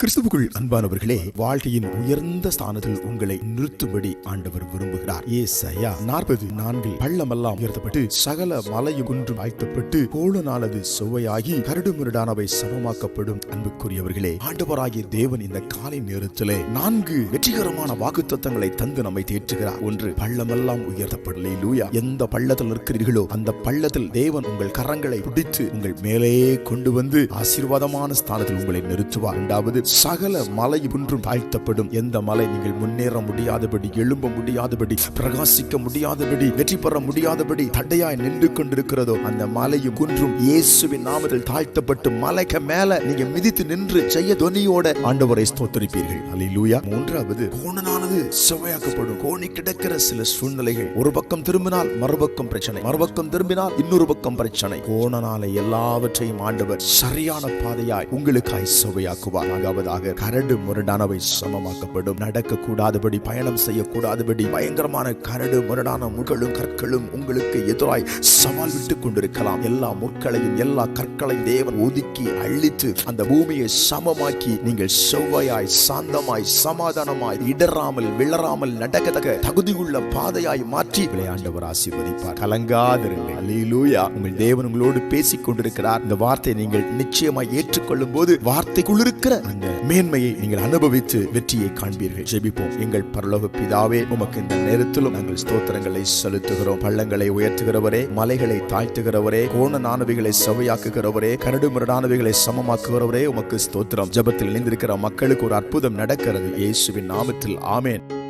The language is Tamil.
கிறிஸ்துவுக்குள் அன்பானவர்களே வாழ்க்கையின் உயர்ந்த ஸ்தானத்தில் உங்களை நிறுத்தும்படி ஆண்டவர் விரும்புகிறார். ஏசாயா நாற்பது நான்கில் பள்ளமெல்லாம் உயர்த்தப்பட்டு சகல மலையும் குன்று ஆய்த்தப்பட்டு கோளனானது சுவையாகி கரடுமுரடானவை சமமாக்கப்படும். அன்புக்குரியவர்களே ஆண்டவராகிய தேவன் இந்த காலை நேரத்திலே நான்கு வெற்றிகரமான வாக்குத்தத்தங்களை தந்து நம்மை தேற்றுகிறார். ஒன்று பள்ளமெல்லாம் உயர்த்தப்படலை லூயா எந்த பள்ளத்தில் இருக்கிறீர்களோ அந்த பள்ளத்தில் தேவன் உங்கள் கரங்களை பிடித்து உங்கள் மேலே கொண்டு வந்து ஆசீர்வாதமான ஸ்தானத்தில் உங்களை நிறுத்துவார். இரண்டாவது சகல மலை குன்றும் தாழ்த்தப்படும். எந்த மலை நீங்கள் முன்னேற முடியாதபடி எழும்ப முடியாதபடி பிரகாசிக்க முடியாதபடி வெற்றி பெற முடியாதபடி தடையாய் நின்று கொண்டிருக்கிறதோ அந்த மலையும் குன்றும் இயேசுவின் நாமத்தில் தாழ்த்தப்பட்டு மலைக்கு மேல நீங்க மிதித்து நின்று செய்ய துணியோட ஆண்டவரை ஸ்தோத்தரிப்பீர்கள். அல்லேலூயா மூன்றாவது கோணனான கோணனானது சுவையாக்கப்படும். கோணி கிடக்கிற சில சூழ்நிலைகள். ஒரு பக்கம் திரும்பினால் மறுபக்கம் பிரச்சனை. மறுபக்கம் திரும்பினால் இன்னொரு பக்கம் பிரச்சனை. கோணனால எல்லாவற்றையும் ஆண்டவர் சரியான பாதையாய் உங்களுக்காய் சுவையாக்குவார். நான்காவதாக கரடு முரடானவை சமமாக்கப்படும். நடக்க கூடாதபடி பயணம் செய்யக்கூடாதபடி பயங்கரமான கரடு முரடான முட்களும் கற்களும் உங்களுக்கு எதிராய் சவால் விட்டுக் கொண்டிருக்கலாம். எல்லா முற்களையும் எல்லா கற்களையும் தேவன் ஒதுக்கி அழித்து அந்த பூமியை சமமாக்கி நீங்கள் செவ்வாயாய் சாந்தமாய் சமாதானமாய் இடராம விழாமல் விளராமல் நடக்கத்தக்க தகுதியுள்ள பாதையாய் மாற்றி விளையாண்டவர் ஆசீர்வதிப்பார். கலங்காதிருங்கள். உங்கள் தேவன் உங்களோடு பேசிக் கொண்டிருக்கிறார் இந்த வார்த்தையை நீங்கள் நிச்சயமாய் ஏற்றுக்கொள்ளும் போது வார்த்தைக்குள் இருக்கிற அந்த மேன்மையை நீங்கள் அனுபவித்து வெற்றியை காண்பீர்கள். ஜெபிப்போம். எங்கள் பரலோக பிதாவே உமக்கு இந்த நேரத்திலும் நாங்கள் ஸ்தோத்திரங்களை செலுத்துகிறோம். பள்ளங்களை உயர்த்துகிறவரே மலைகளை தாழ்த்துகிறவரே கோண நாணவிகளை செவையாக்குகிறவரே கரடு முரடானவைகளை சமமாக்குகிறவரே உமக்கு ஸ்தோத்திரம். ஜெபத்தில் இணைந்திருக்கிற மக்களுக்கு ஒரு அற்புதம் நடக்கிறது. இயேசுவின் நாமத்தில் in.